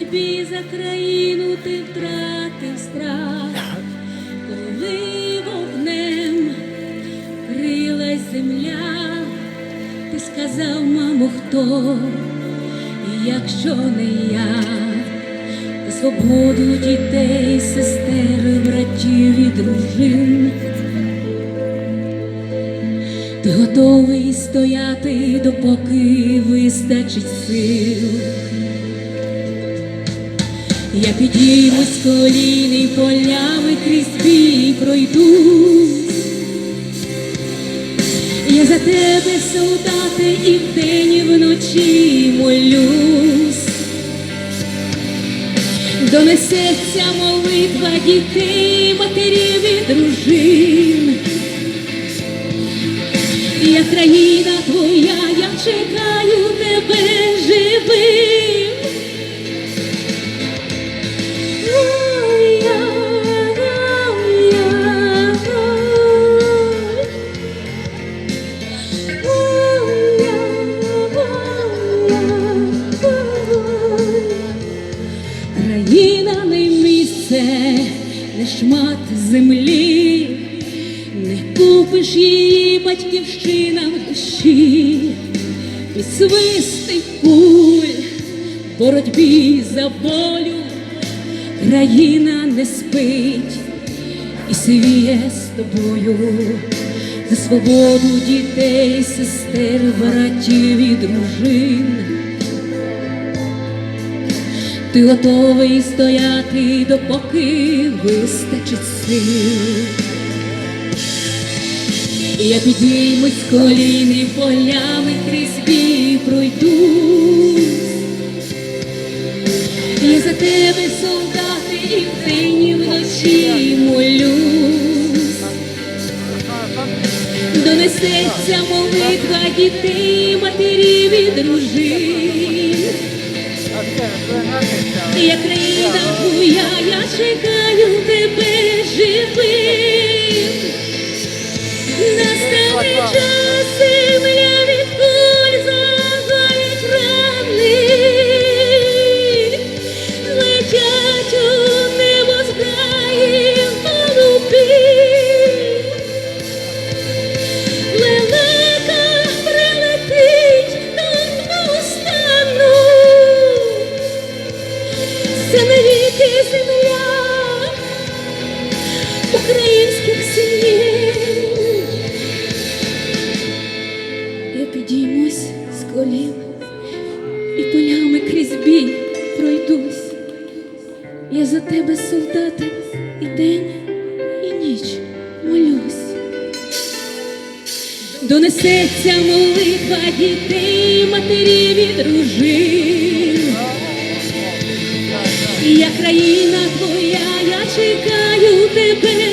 боротьбі за країну ти втратив страх, коли вогнем крилась земля, ти сказав, мамо, хто, і якщо не я, свободу дітей, сестер, братів і дружин. Ти готовий стояти, допоки вистачить сил. Я підіймусь з колін і полями крізь бій пройдусь. Я за тебе, солдати, і вдень, і вночі молюсь. Донесеться молитва дітей, матерів і дружин. Я країна твоя, я чекаю Країна не місце, не шмат землі, не купиш її батьківщина в душі, під свисти куль, в боротьбі за волю, країна не спить і свіє з тобою за свободу дітей, сестер, братів і дружин. Ти готовий стояти, допоки вистачить сил. Я підіймусь з колін і полями крізь бій пройдусь. Я за тебе, солдати, і вдень, і вночі молюсь. Донесеться молитва дітей, матерів і дружин. Я країна твоя, я чекаю Я підіймусь з колін і полями крізь бій пройдусь. Я за тебе, солдати, і день, і ніч молюсь. Донесеться молитва дітей, матерів і дружин. Я країна твоя, я чекаю тебе